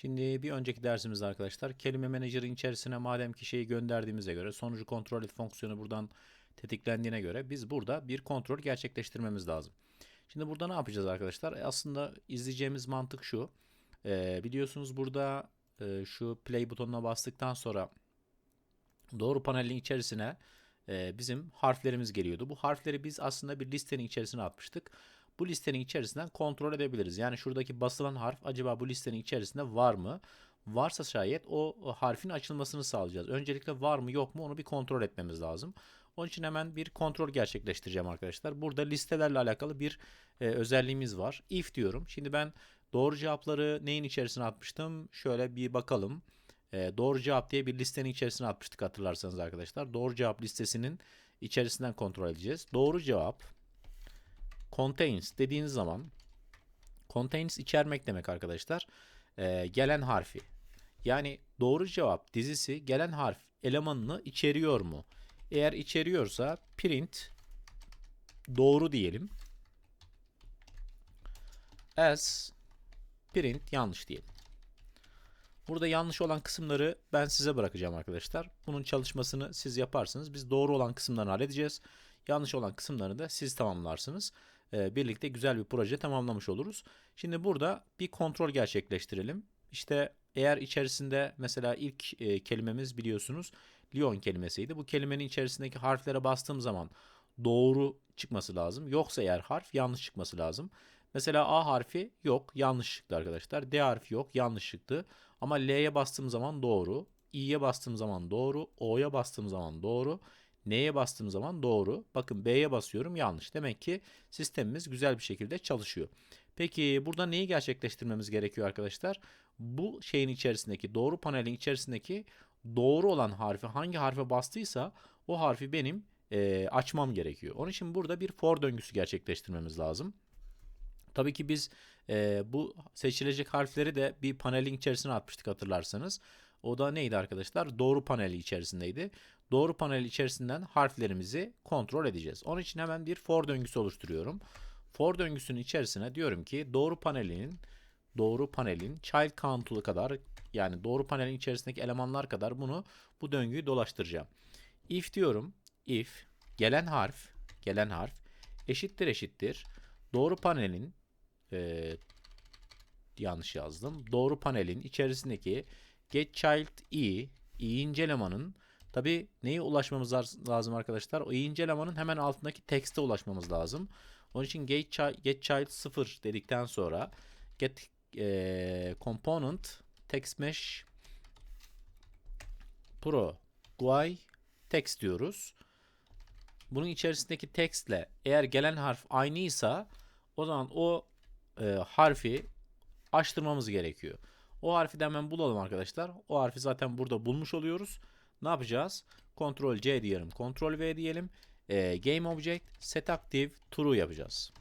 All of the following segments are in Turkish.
Şimdi bir önceki dersimizde arkadaşlar kelime menajerin içerisine madem ki şeyi gönderdiğimize göre sonucu kontrol et fonksiyonu buradan tetiklendiğine göre biz burada bir kontrol gerçekleştirmemiz lazım. Şimdi burada ne yapacağız arkadaşlar? E, aslında izleyeceğimiz mantık şu. E, biliyorsunuz burada e, şu play butonuna bastıktan sonra doğru panelin içerisine e, bizim harflerimiz geliyordu. Bu harfleri biz aslında bir listenin içerisine atmıştık. Bu listenin içerisinden kontrol edebiliriz. Yani şuradaki basılan harf acaba bu listenin içerisinde var mı? Varsa şayet o, harfin açılmasını sağlayacağız. Öncelikle var mı yok mu onu bir kontrol etmemiz lazım. Onun için hemen bir kontrol gerçekleştireceğim arkadaşlar. Burada listelerle alakalı bir e, özelliğimiz var. If diyorum. Şimdi ben doğru cevapları neyin içerisine atmıştım? Şöyle bir bakalım. E, doğru cevap diye bir listenin içerisine atmıştık hatırlarsanız arkadaşlar. Doğru cevap listesinin içerisinden kontrol edeceğiz. Doğru cevap contains dediğiniz zaman contains içermek demek arkadaşlar. E, gelen harfi. Yani doğru cevap dizisi gelen harf elemanını içeriyor mu? Eğer içeriyorsa print doğru diyelim. As print yanlış diyelim. Burada yanlış olan kısımları ben size bırakacağım arkadaşlar. Bunun çalışmasını siz yaparsınız. Biz doğru olan kısımlarını halledeceğiz. Yanlış olan kısımlarını da siz tamamlarsınız. Ee, birlikte güzel bir proje tamamlamış oluruz. Şimdi burada bir kontrol gerçekleştirelim. İşte eğer içerisinde mesela ilk e, kelimemiz biliyorsunuz Lyon kelimesiydi. Bu kelimenin içerisindeki harflere bastığım zaman doğru çıkması lazım. Yoksa eğer harf yanlış çıkması lazım. Mesela A harfi yok, yanlış çıktı arkadaşlar. D harfi yok, yanlış çıktı. Ama L'ye bastığım zaman doğru. İ'ye bastığım zaman doğru. O'ya bastığım zaman doğru. N'ye bastığım zaman doğru. Bakın B'ye basıyorum yanlış. Demek ki sistemimiz güzel bir şekilde çalışıyor. Peki burada neyi gerçekleştirmemiz gerekiyor arkadaşlar? Bu şeyin içerisindeki doğru panelin içerisindeki doğru olan harfi hangi harfe bastıysa o harfi benim e, açmam gerekiyor. Onun için burada bir for döngüsü gerçekleştirmemiz lazım. Tabii ki biz e, bu seçilecek harfleri de bir panelin içerisine atmıştık hatırlarsanız. O da neydi arkadaşlar? Doğru paneli içerisindeydi. Doğru panel içerisinden harflerimizi kontrol edeceğiz. Onun için hemen bir for döngüsü oluşturuyorum. For döngüsünün içerisine diyorum ki doğru panelinin doğru panelin child count'u kadar yani doğru panelin içerisindeki elemanlar kadar bunu bu döngüyü dolaştıracağım. If diyorum. If gelen harf gelen harf eşittir eşittir doğru panelin e, yanlış yazdım. Doğru panelin içerisindeki get child i i'inci elemanın tabi neye ulaşmamız lazım arkadaşlar? O i'inci elemanın hemen altındaki tekste ulaşmamız lazım. Onun için get child, get child 0 dedikten sonra get e, component text mesh pro GUI text diyoruz. Bunun içerisindeki textle eğer gelen harf aynıysa o zaman o e, harfi açtırmamız gerekiyor. O harfi de hemen bulalım arkadaşlar. O harfi zaten burada bulmuş oluyoruz. Ne yapacağız? Ctrl C diyelim. Ctrl V diyelim. E, Game Object Set Active True yapacağız.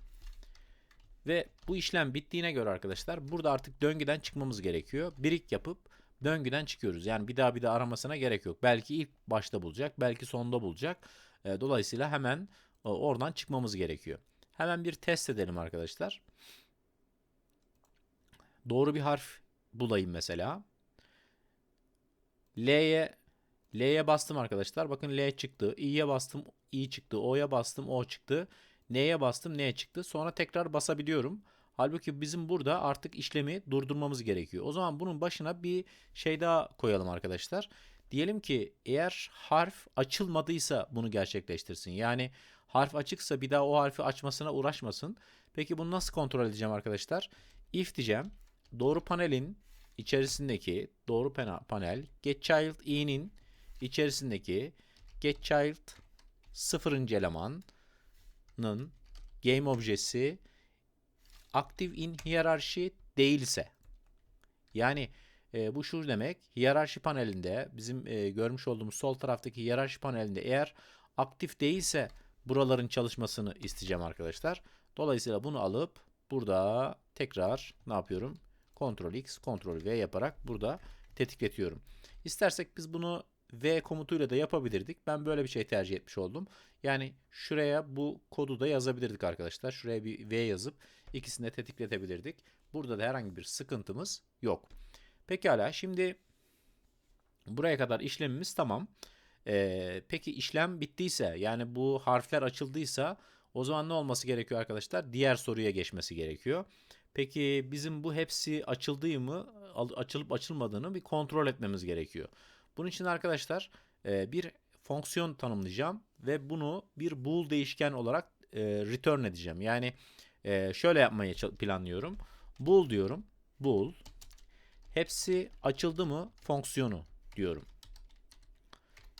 Ve bu işlem bittiğine göre arkadaşlar burada artık döngüden çıkmamız gerekiyor. Birik yapıp döngüden çıkıyoruz. Yani bir daha bir daha aramasına gerek yok. Belki ilk başta bulacak, belki sonda bulacak. E, dolayısıyla hemen e, oradan çıkmamız gerekiyor. Hemen bir test edelim arkadaşlar. Doğru bir harf bulayım mesela. L'ye L'ye bastım arkadaşlar. Bakın L çıktı. İ'ye bastım. I çıktı. O'ya bastım. O çıktı. N'ye bastım. N çıktı. Sonra tekrar basabiliyorum. Halbuki bizim burada artık işlemi durdurmamız gerekiyor. O zaman bunun başına bir şey daha koyalım arkadaşlar. Diyelim ki eğer harf açılmadıysa bunu gerçekleştirsin. Yani harf açıksa bir daha o harfi açmasına uğraşmasın. Peki bunu nasıl kontrol edeceğim arkadaşlar? If diyeceğim. Doğru panelin içerisindeki doğru panel getChild i'nin içerisindeki getChild sıfırıncı elemanın game objesi active in hiyerarşi değilse yani e, bu şu demek hiyerarşi panelinde bizim e, görmüş olduğumuz sol taraftaki hiyerarşi panelinde eğer aktif değilse buraların çalışmasını isteyeceğim arkadaşlar. Dolayısıyla bunu alıp burada tekrar ne yapıyorum? Ctrl X, Ctrl V yaparak burada tetikletiyorum. İstersek biz bunu V komutuyla da yapabilirdik. Ben böyle bir şey tercih etmiş oldum. Yani şuraya bu kodu da yazabilirdik arkadaşlar. Şuraya bir V yazıp ikisini de tetikletebilirdik. Burada da herhangi bir sıkıntımız yok. Pekala şimdi buraya kadar işlemimiz tamam. Ee, peki işlem bittiyse yani bu harfler açıldıysa o zaman ne olması gerekiyor arkadaşlar? Diğer soruya geçmesi gerekiyor. Peki bizim bu hepsi açıldığı mı açılıp açılmadığını bir kontrol etmemiz gerekiyor. Bunun için arkadaşlar e, bir fonksiyon tanımlayacağım ve bunu bir bool değişken olarak e, return edeceğim. Yani e, şöyle yapmayı planlıyorum. Bool diyorum. Bool hepsi açıldı mı fonksiyonu diyorum.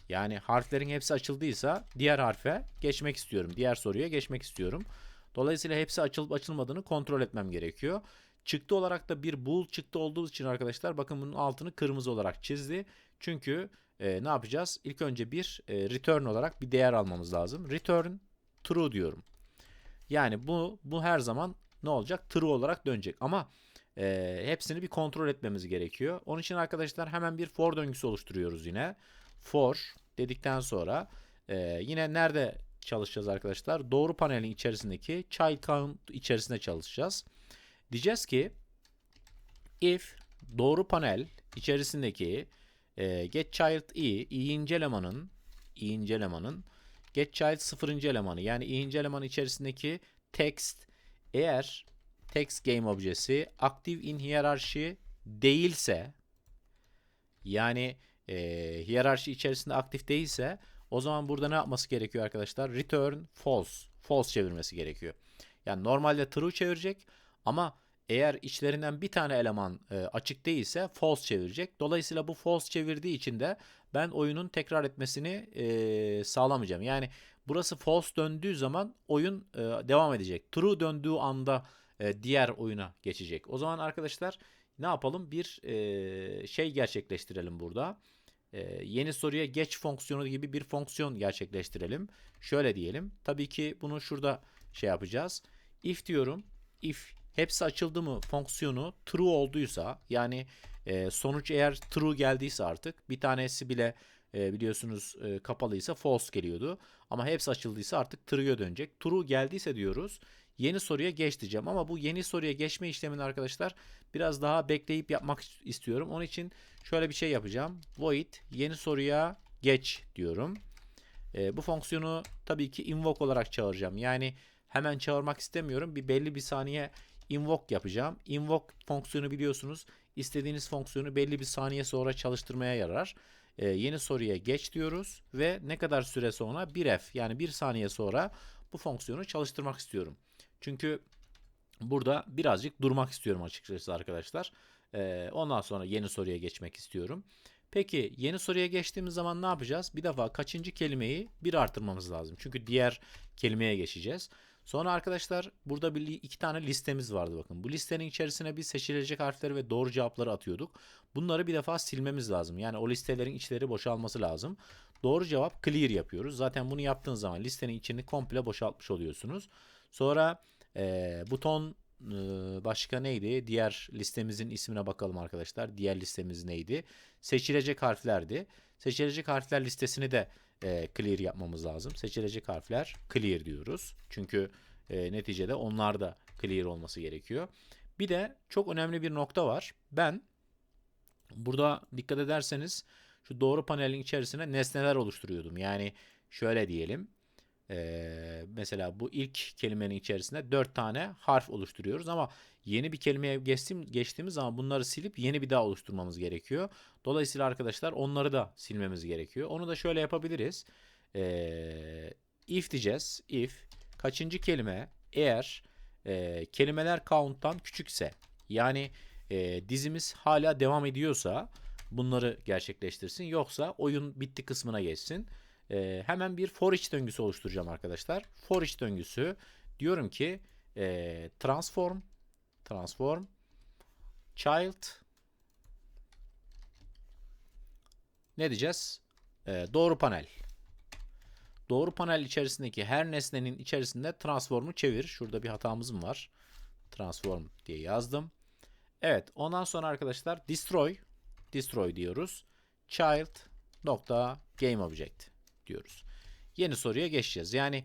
Yani harflerin hepsi açıldıysa diğer harfe geçmek istiyorum. Diğer soruya geçmek istiyorum. Dolayısıyla hepsi açılıp açılmadığını kontrol etmem gerekiyor. Çıktı olarak da bir bool çıktı olduğu için arkadaşlar bakın bunun altını kırmızı olarak çizdi. Çünkü e, ne yapacağız? İlk önce bir e, return olarak bir değer almamız lazım. Return true diyorum. Yani bu bu her zaman ne olacak? True olarak dönecek. Ama e, hepsini bir kontrol etmemiz gerekiyor. Onun için arkadaşlar hemen bir for döngüsü oluşturuyoruz yine. For dedikten sonra e, yine nerede çalışacağız arkadaşlar? Doğru panelin içerisindeki child count içerisinde çalışacağız. Diyeceğiz ki if doğru panel içerisindeki e, get child i, i'inci elemanın i'inci elemanın get child sıfırıncı elemanı yani i'inci elemanın içerisindeki text eğer text game objesi active in hiyerarşi değilse yani e, hiyerarşi içerisinde aktif değilse o zaman burada ne yapması gerekiyor arkadaşlar? Return false. False çevirmesi gerekiyor. Yani normalde true çevirecek ama eğer içlerinden bir tane eleman e, açık değilse false çevirecek. Dolayısıyla bu false çevirdiği için de ben oyunun tekrar etmesini e, sağlamayacağım. Yani burası false döndüğü zaman oyun e, devam edecek. True döndüğü anda e, diğer oyuna geçecek. O zaman arkadaşlar ne yapalım? Bir e, şey gerçekleştirelim burada. E, yeni soruya geç fonksiyonu gibi bir fonksiyon gerçekleştirelim. Şöyle diyelim. Tabii ki bunu şurada şey yapacağız. If diyorum. If hepsi açıldı mı fonksiyonu true olduysa yani e, sonuç eğer true geldiyse artık bir tanesi bile e, biliyorsunuz e, kapalıysa false geliyordu. Ama hepsi açıldıysa artık true'ya dönecek. True geldiyse diyoruz yeni soruya geç diyeceğim. Ama bu yeni soruya geçme işlemini arkadaşlar biraz daha bekleyip yapmak istiyorum. Onun için şöyle bir şey yapacağım. Void yeni soruya geç diyorum. E, bu fonksiyonu tabii ki invoke olarak çağıracağım. Yani hemen çağırmak istemiyorum. Bir belli bir saniye invoke yapacağım. Invoke fonksiyonu biliyorsunuz istediğiniz fonksiyonu belli bir saniye sonra çalıştırmaya yarar. E, yeni soruya geç diyoruz ve ne kadar süre sonra 1f yani 1 saniye sonra bu fonksiyonu çalıştırmak istiyorum. Çünkü burada birazcık durmak istiyorum açıkçası arkadaşlar. E, ondan sonra yeni soruya geçmek istiyorum. Peki yeni soruya geçtiğimiz zaman ne yapacağız? Bir defa kaçıncı kelimeyi bir artırmamız lazım. Çünkü diğer kelimeye geçeceğiz. Sonra arkadaşlar burada bir iki tane listemiz vardı bakın. Bu listenin içerisine biz seçilecek harfleri ve doğru cevapları atıyorduk. Bunları bir defa silmemiz lazım. Yani o listelerin içleri boşalması lazım. Doğru cevap clear yapıyoruz. Zaten bunu yaptığınız zaman listenin içini komple boşaltmış oluyorsunuz. Sonra e, buton e, başka neydi? Diğer listemizin ismine bakalım arkadaşlar. Diğer listemiz neydi? Seçilecek harflerdi. Seçilecek harfler listesini de e, clear yapmamız lazım. Seçilecek harfler clear diyoruz. Çünkü e, neticede onlar da clear olması gerekiyor. Bir de çok önemli bir nokta var. Ben burada dikkat ederseniz şu doğru panelin içerisine nesneler oluşturuyordum. Yani şöyle diyelim. Ee, mesela bu ilk kelimenin içerisinde 4 tane harf oluşturuyoruz ama yeni bir kelimeye geçtiğim, geçtiğimiz zaman bunları silip yeni bir daha oluşturmamız gerekiyor. Dolayısıyla arkadaşlar onları da silmemiz gerekiyor. Onu da şöyle yapabiliriz. Ee, if diyeceğiz. If kaçıncı kelime eğer e, kelimeler count'tan küçükse yani e, dizimiz hala devam ediyorsa bunları gerçekleştirsin. Yoksa oyun bitti kısmına geçsin. E, hemen bir for each döngüsü oluşturacağım arkadaşlar. For each döngüsü diyorum ki e, transform transform child ne diyeceğiz? E, doğru panel. Doğru panel içerisindeki her nesnenin içerisinde transform'u çevir. Şurada bir hatamız mı var? Transform diye yazdım. Evet, ondan sonra arkadaşlar destroy destroy diyoruz. Child nokta game object diyoruz. Yeni soruya geçeceğiz. Yani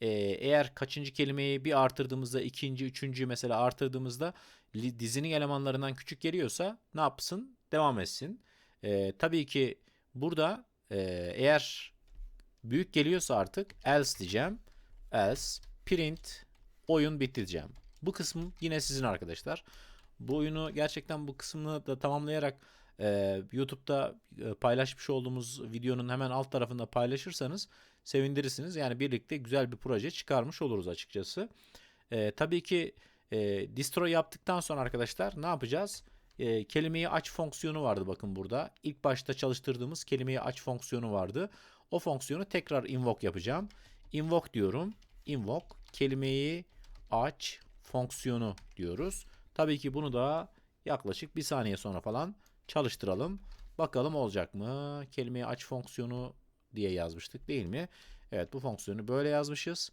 e, eğer kaçıncı kelimeyi bir artırdığımızda ikinci, üçüncü mesela artırdığımızda dizinin elemanlarından küçük geliyorsa ne yapsın? devam etsin. Ee, tabii ki burada e, eğer büyük geliyorsa artık else diyeceğim. Else print oyun bitti diyeceğim. Bu kısım yine sizin arkadaşlar. Bu oyunu gerçekten bu kısmını da tamamlayarak e, YouTube'da e, paylaşmış olduğumuz videonun hemen alt tarafında paylaşırsanız sevindirirsiniz. Yani birlikte güzel bir proje çıkarmış oluruz açıkçası. E, tabii ki e, distro yaptıktan sonra arkadaşlar ne yapacağız? E, kelimeyi aç fonksiyonu vardı bakın burada. İlk başta çalıştırdığımız kelimeyi aç fonksiyonu vardı. O fonksiyonu tekrar invoke yapacağım. Invoke diyorum. Invoke kelimeyi aç fonksiyonu diyoruz. Tabii ki bunu da yaklaşık bir saniye sonra falan çalıştıralım. Bakalım olacak mı? Kelimeyi aç fonksiyonu diye yazmıştık değil mi? Evet bu fonksiyonu böyle yazmışız.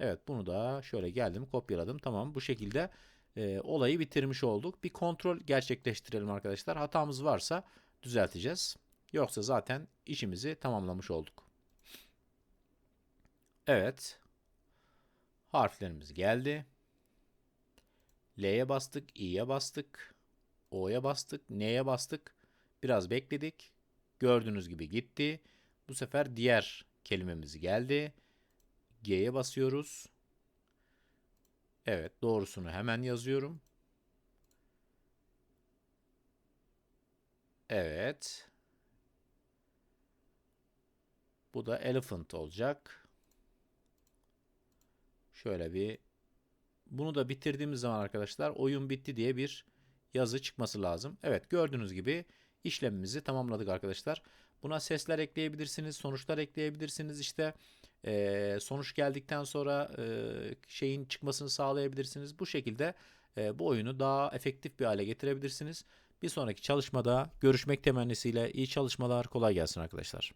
Evet bunu da şöyle geldim kopyaladım. Tamam bu şekilde e, olayı bitirmiş olduk. Bir kontrol gerçekleştirelim arkadaşlar. Hatamız varsa düzelteceğiz. Yoksa zaten işimizi tamamlamış olduk. Evet. Harflerimiz geldi. L'ye bastık, i'ye bastık, o'ya bastık, n'ye bastık. Biraz bekledik. Gördüğünüz gibi gitti. Bu sefer diğer kelimemiz geldi. G'ye basıyoruz. Evet, doğrusunu hemen yazıyorum. Evet. Bu da elephant olacak. Şöyle bir bunu da bitirdiğimiz zaman arkadaşlar oyun bitti diye bir yazı çıkması lazım. Evet gördüğünüz gibi işlemimizi tamamladık arkadaşlar. Buna sesler ekleyebilirsiniz, sonuçlar ekleyebilirsiniz. İşte e, sonuç geldikten sonra e, şeyin çıkmasını sağlayabilirsiniz. Bu şekilde e, bu oyunu daha efektif bir hale getirebilirsiniz. Bir sonraki çalışmada görüşmek temennisiyle iyi çalışmalar, kolay gelsin arkadaşlar.